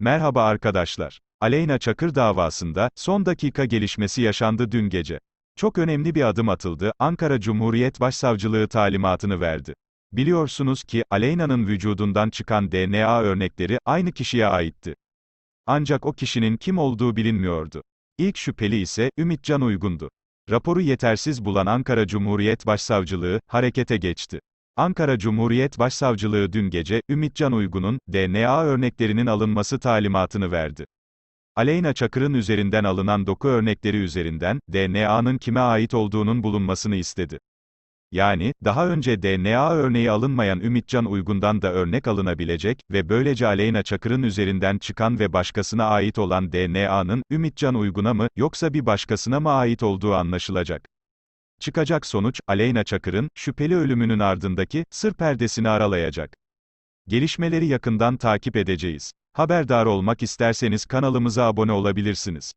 Merhaba arkadaşlar. Aleyna Çakır davasında son dakika gelişmesi yaşandı dün gece. Çok önemli bir adım atıldı. Ankara Cumhuriyet Başsavcılığı talimatını verdi. Biliyorsunuz ki Aleyna'nın vücudundan çıkan DNA örnekleri aynı kişiye aitti. Ancak o kişinin kim olduğu bilinmiyordu. İlk şüpheli ise Ümitcan Uygun'du. Raporu yetersiz bulan Ankara Cumhuriyet Başsavcılığı harekete geçti. Ankara Cumhuriyet Başsavcılığı dün gece, Ümitcan Uygun'un, DNA örneklerinin alınması talimatını verdi. Aleyna Çakır'ın üzerinden alınan doku örnekleri üzerinden, DNA'nın kime ait olduğunun bulunmasını istedi. Yani, daha önce DNA örneği alınmayan Ümitcan Uygun'dan da örnek alınabilecek ve böylece Aleyna Çakır'ın üzerinden çıkan ve başkasına ait olan DNA'nın, Ümitcan Uygun'a mı, yoksa bir başkasına mı ait olduğu anlaşılacak. Çıkacak sonuç, Aleyna Çakır'ın, şüpheli ölümünün ardındaki, sır perdesini aralayacak. Gelişmeleri yakından takip edeceğiz. Haberdar olmak isterseniz kanalımıza abone olabilirsiniz.